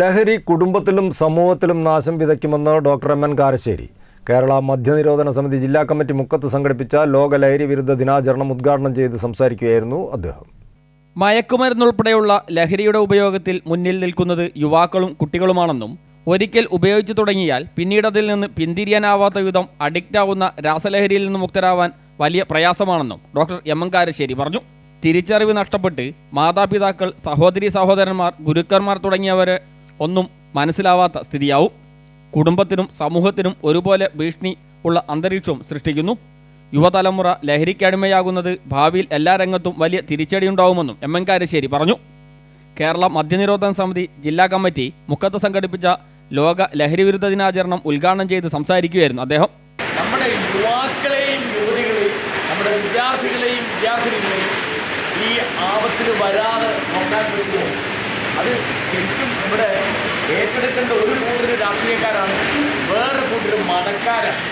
ലഹരി കുടുംബത്തിലും സമൂഹത്തിലും നാശം വിതയ്ക്കുമെന്ന് doctor M N Karassery. Kerala മദ്യനിരോധന സമിതി ജില്ലാ കമ്മിറ്റി മുക്കത്ത് സംഘടിപ്പിച്ച ലോക ലഹരി വിരുദ്ധ ദിനാചരണം ഉദ്ഘാടനം ചെയ്ത് സംസാരിക്കുകയായിരുന്നു അദ്ദേഹം. മയക്കുമരുന്നുൾപ്പെടെയുള്ള ലഹരിയുടെ ഉപയോഗത്തിൽ മുന്നിൽ നിൽക്കുന്നത് യുവാക്കളും കുട്ടികളുമാണെന്നും ഒരിക്കൽ ഉപയോഗിച്ചു തുടങ്ങിയാൽ പിന്നീട് അതിൽ നിന്ന് പിന്തിരിയാനാവാത്ത വിധം അഡിക്റ്റ് ആവുന്ന രാസലഹരിയിൽ നിന്ന് മുക്തരാവാൻ വലിയ പ്രയാസമാണെന്നും ഡോക്ടർ എം എം കാരശ്ശേരി പറഞ്ഞു. തിരിച്ചറിവ് നഷ്ടപ്പെട്ട് മാതാപിതാക്കൾ സഹോദരി സഹോദരന്മാർ ഗുരുക്കന്മാർ തുടങ്ങിയവരെ ഒന്നും മനസ്സിലാവാത്ത സ്ഥിതിയാവും. കുടുംബത്തിനും സമൂഹത്തിനും ഒരുപോലെ ഭീഷണി ഉള്ള അന്തരീക്ഷവും സൃഷ്ടിക്കുന്നു. യുവതലമുറ ലഹരിക്കടിമയാകുന്നത് ഭാവിയിൽ എല്ലാ രംഗത്തും വലിയ തിരിച്ചടിയുണ്ടാവുമെന്നും എം എൻ കാരശ്ശേരി പറഞ്ഞു. കേരള മദ്യനിരോധന സമിതി ജില്ലാ കമ്മിറ്റി മുക്കത്ത് സംഘടിപ്പിച്ച ലോക ലഹരി വിരുദ്ധ ദിനാചരണം ഉദ്ഘാടനം ചെയ്ത് സംസാരിക്കുകയായിരുന്നു അദ്ദേഹം. നമ്മുടെ യുവാക്കളെയും യുവതികളെയും നമ്മുടെ വിദ്യാർത്ഥികളെയും വിദ്യാർത്ഥിനികളെയും ഈ ആപത്തിൽ വരാതെ നോക്കാൻ പറ്റുമോ? അത് ശരിക്കും ഇവിടെ ഏറ്റെടുക്കേണ്ട ഒരു കൂട്ടർ രാഷ്ട്രീയക്കാരാണ്. വേറെ കൂട്ടർ മതക്കാരാണ്.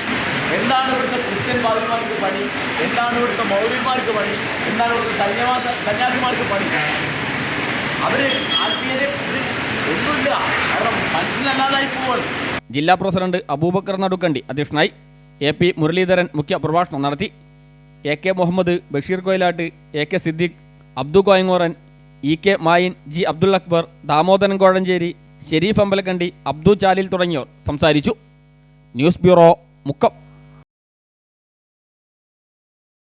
എന്താണ് ഇവിടുത്തെ ക്രിസ്ത്യൻ ഭാഗ്യമാർക്ക് പണി? എന്താണ് ഇവിടുത്തെ മൗര്യന്മാർക്ക് പണി? എന്താണ് ഇവിടുത്തെ സന്യാസ സന്യാസിമാർക്ക് പണി? അവർ ആത്മീയരെ ഒന്നുമില്ല. കാരണം മനുഷ്യനല്ലാതായി പോവാണ്. ജില്ലാ പ്രസിഡന്റ് അബൂബക്കർ നടുക്കണ്ടി അധ്യക്ഷനായി എ പി മുരളീധരൻ മുഖ്യ പ്രഭാഷണം നടത്തി. A K Muhammad Basheer Koyilat A K Siddique Abdu Koyangoran E K Mayin G Abdul Akbar Damodaran Kozhencherry Sherif Ambalakandi Abdu Chalil തുടങ്ങിയവർ സംസാരിച്ചു. News bureau Mukkam.